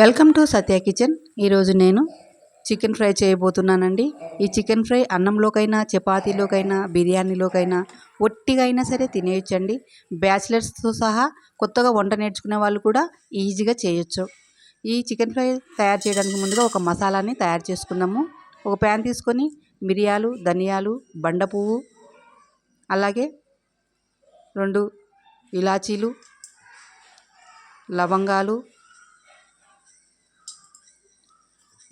Welcome to Satya kitchen. ఈరోజు నేను chicken fry చేయబోతున్నానండి. ఈ చికెన్ ఫ్రై అన్నంలోకైనా చపాతీలోకైనా బిర్యానీలోకైనా ఒట్టిగా అయినా సరే తినేయచ్చండి. బ్యాచిలర్స్తో సహా కొత్తగా వంట నేర్చుకునే వాళ్ళు కూడా ఈజీగా చేయొచ్చు. ఈ చికెన్ ఫ్రై తయారు చేయడానికి ముందుగా ఒక మసాలాని తయారు చేసుకుందాము. ఒక ప్యాన్ తీసుకొని మిరియాలు ధనియాలు బండ పువ్వు అలాగే రెండు ఇలాచీలు లవంగాలు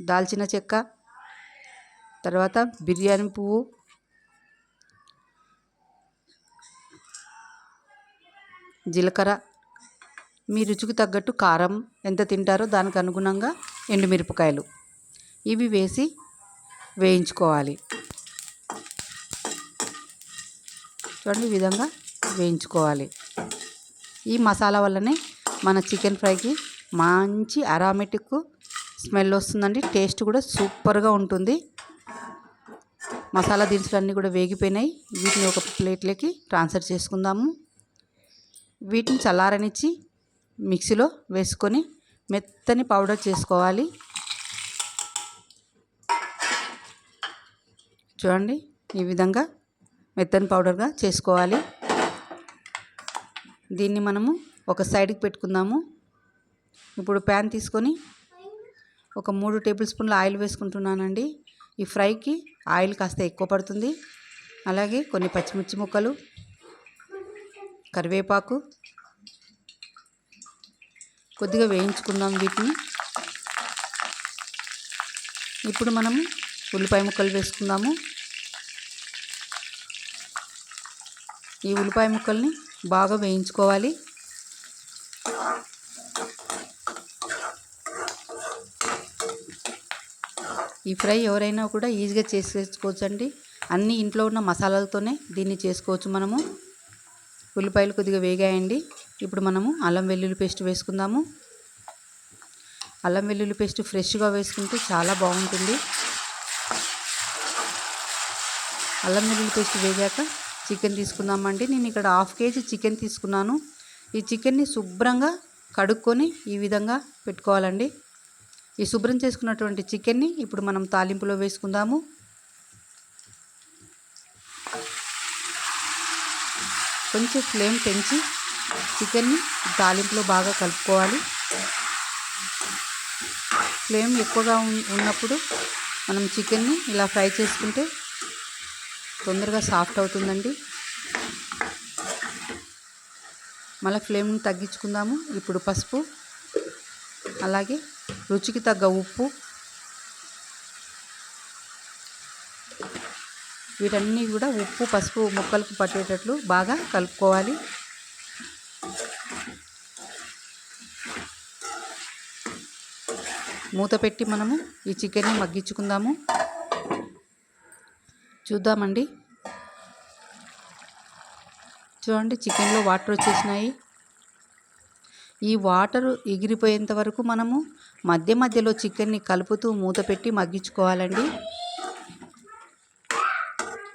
దాల్చిన చెక్క తర్వాత బిర్యానీ పువ్వు జీలకర్ర. మీ రుచికి తగ్గట్టు కారం ఎంత తింటారో దానికి అనుగుణంగా ఎండుమిరపకాయలు. ఇవి వేసి వేయించుకోవాలి. చూడండి ఈ విధంగా వేయించుకోవాలి. ఈ మసాలా వల్లనే మన చికెన్ ఫ్రైకి మంచి అరామెటిక్ స్మెల్ వస్తుందండి. టేస్ట్ కూడా సూపర్గా ఉంటుంది. మసాలా దినుసులన్నీ కూడా వేగిపోయినాయి. వీటిని ఒక ప్లేట్లోకి ట్రాన్స్ఫర్ చేసుకుందాము. వీటిని చల్లారనిచ్చి మిక్సీలో వేసుకొని మెత్తని పౌడర్ చేసుకోవాలి. చూడండి ఈ విధంగా మెత్తని పౌడర్గా చేసుకోవాలి. దీన్ని మనము ఒక సైడ్కి పెట్టుకుందాము. ఇప్పుడు ప్యాన్ తీసుకొని ఒక మూడు టేబుల్ స్పూన్ల ఆయిల్ వేసుకుంటున్నానండి. ఈ ఫ్రైకి ఆయిల్ కాస్త ఎక్కువ పడుతుంది. అలాగే కొన్ని పచ్చిమిర్చి ముక్కలు కరివేపాకు కొద్దిగా వేయించుకుందాం వీటిని. ఇప్పుడు మనము ఉల్లిపాయ ముక్కలు వేసుకుందాము. ఈ ఉల్లిపాయ ముక్కల్ని బాగా వేయించుకోవాలి. ఈ ఫ్రై ఎవరైనా కూడా ఈజీగా చేసేసుకోవచ్చు అండి అన్ని ఇంట్లో ఉన్న మసాలాలతోనే దీన్ని చేసుకోవచ్చు మనము. ఉల్లిపాయలు కొద్దిగా వేగాయండి. ఇప్పుడు మనము అల్లం వెల్లుల్లి పేస్ట్ వేసుకుందాము. అల్లం వెల్లుల్లి పేస్ట్ ఫ్రెష్గా వేసుకుంటే చాలా బాగుంటుంది. అల్లం వెల్లుల్లి పేస్ట్ వేగాక చికెన్ తీసుకుందామండి. నేను ఇక్కడ హాఫ్ కేజీ చికెన్ తీసుకున్నాను. ఈ చికెన్ని శుభ్రంగా కడుక్కొని ఈ విధంగా పెట్టుకోవాలండి. ఈ శుభ్రం చేసుకున్నటువంటి చికెన్ని ఇప్పుడు మనం తాలింపులో వేసుకుందాము. కొంచెం ఫ్లేమ్ పెంచి చికెన్ని తాలింపులో బాగా కలుపుకోవాలి. ఫ్లేమ్ ఎక్కువగా ఉన్నప్పుడు మనం చికెన్ని ఇలా ఫ్రై చేసుకుంటే తొందరగా సాఫ్ట్ అవుతుందండి. మళ్ళీ ఫ్లేమ్ని తగ్గించుకుందాము. ఇప్పుడు పసుపు అలాగే రుచికి తగ్గ ఉప్పు. వీటన్నీ కూడా ఉప్పు పసుపు ముక్కలకు పట్టేటట్లు బాగా కలుపుకోవాలి. మూత పెట్టి మనము ఈ చికెన్ని మగ్గించుకుందాము. చూద్దామండి. చూడండి చికెన్లో వాటర్ వచ్చేసినాయి. ఈ వాటర్ ఎగిరిపోయేంత వరకు మనము మధ్య మధ్యలో చికెన్ని కలుపుతూ మూత పెట్టి మగ్గించుకోవాలండి.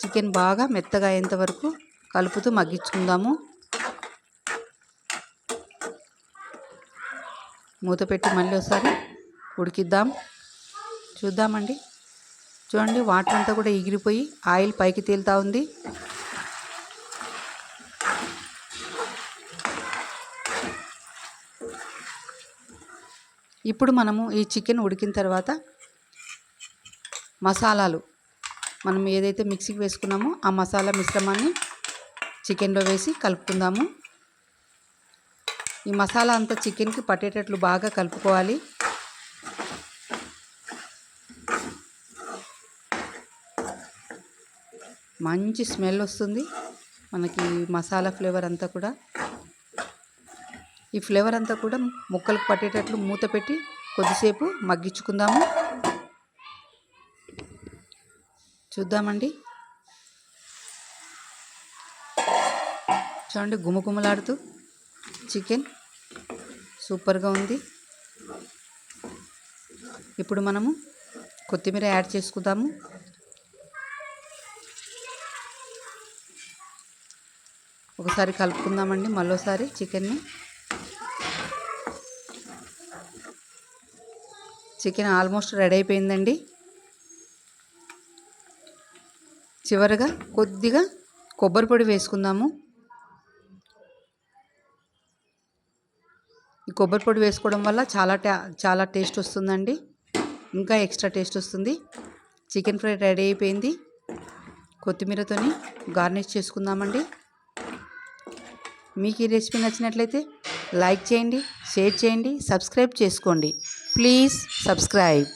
చికెన్ బాగా మెత్తగా అయ్యేంత వరకు కలుపుతూ మగ్గించుకుందాము. మూత పెట్టి మళ్ళీ ఒకసారి ఉడికిద్దాం. చూద్దామండి. చూడండి వాటర్ అంతా కూడా ఎగిరిపోయి ఆయిల్ పైకి తేలుతూ ఉంది. ఇప్పుడు మనము ఈ చికెన్ ఉడికిన తర్వాత మసాలాలు మనం ఏదైతే మిక్సీకి వేసుకున్నామో ఆ మసాలా మిశ్రమాన్ని చికెన్లో వేసి కలుపుకుందాము. ఈ మసాలా అంతా చికెన్కి పట్టేటట్లు బాగా కలుపుకోవాలి. మంచి స్మెల్ వస్తుంది. మనకి మసాలా ఫ్లేవర్ అంతా కూడా ఈ ఫ్లేవర్ అంతా కూడా ముక్కలకు పట్టేటట్లు మూత పెట్టి కొద్దిసేపు మగ్గించుకుందాము. చూద్దామండి. చూడండి గుమగుమలాడుతూ చికెన్ సూపర్గా ఉంది. ఇప్పుడు మనము కొత్తిమీర యాడ్ చేసుకుందాము. ఒకసారి కలుపుకుందామండి మళ్ళీసారి చికెన్ని. చికెన్ ఆల్మోస్ట్ రెడీ అయిపోయిందండి. చివరగా కొద్దిగా కొబ్బరి పొడి వేసుకుందాము. ఈ కొబ్బరి పొడి వేసుకోవడం వల్ల చాలా టా చాలా టేస్ట్ వస్తుందండి. ఇంకా ఎక్స్ట్రా టేస్ట్ వస్తుంది. చికెన్ ఫ్రై రెడీ అయిపోయింది. కొత్తిమీరతోని గార్నిష్ చేసుకుందామండి. మీకు ఈ రెసిపీ నచ్చినట్లయితే లైక్ చేయండి షేర్ చేయండి సబ్స్క్రైబ్ చేసుకోండి. Please subscribe